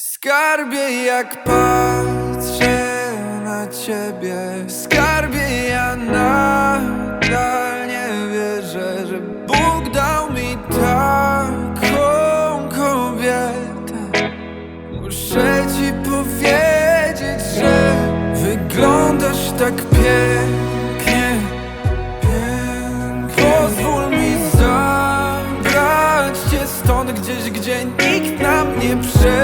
Skarbie jak patrzę na ciebie. Skarbie ja nadal nie wierzę Że Bóg dał mi taką kobietę. Muszę ci powiedzieć, że wyglądasz tak pięknie Pięknie. Pozwól mi zabrać cię stąd gdzieś, gdzie nikt nam nie przerwie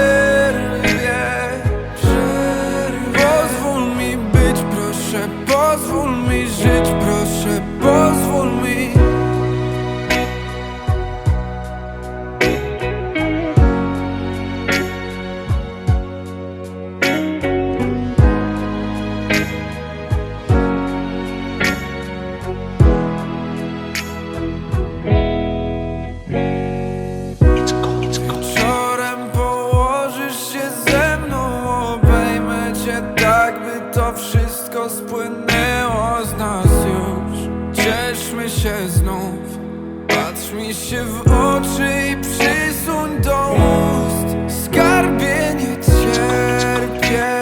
spłynęło z nas już. Cieszmy się znów. Patrz mi się w oczy i przysuń do ust. Skarbie nie cierpię.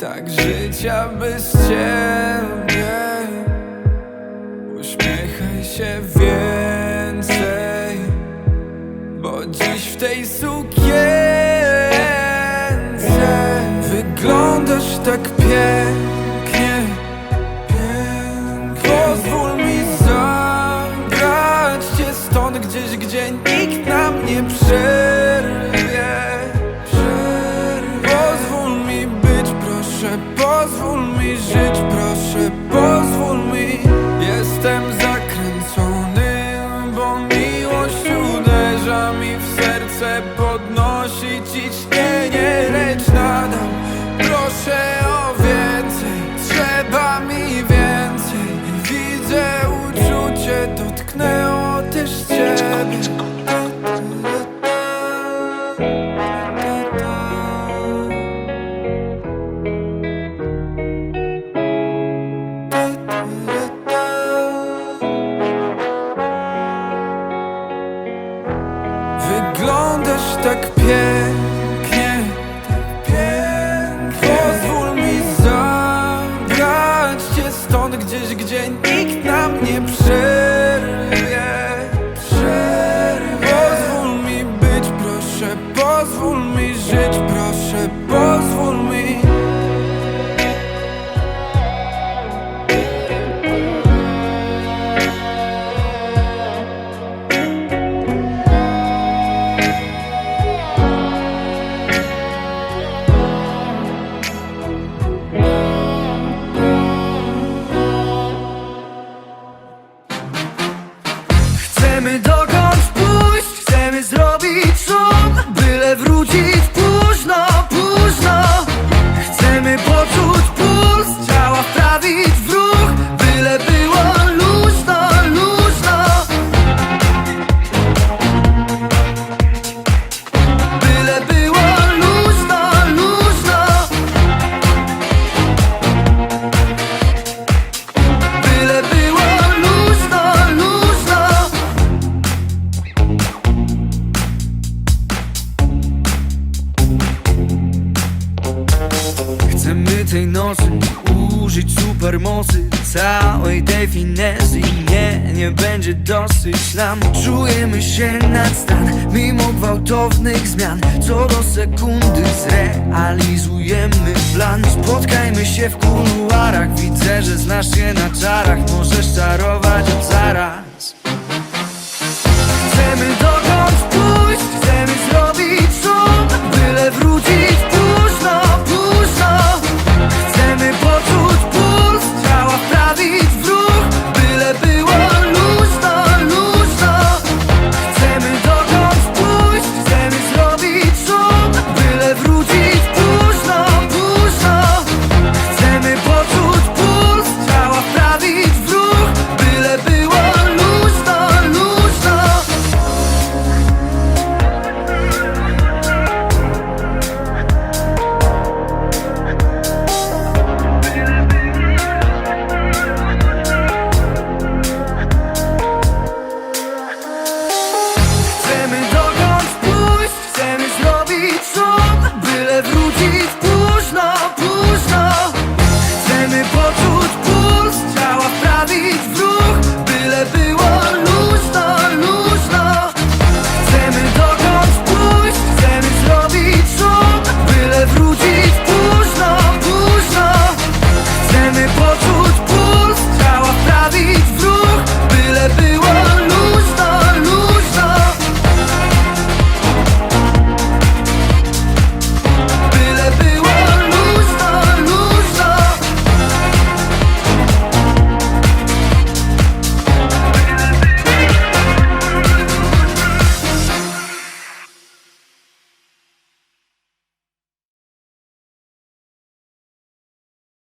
Tak życia bez ciebie. Uśmiechaj się więcej. Bo dziś w tej sukience Wyglądasz tak pięknie tak Chcemy tej nocy użyć supermocy Całej tej finesy Nie, nie będzie dosyć nam. Czujemy się nad stan Mimo gwałtownych zmian. Co do sekundy zrealizujemy plan. Spotkajmy się w kuluarach. Widzę, że znasz się na czarach. Możesz czarować od zara 我注。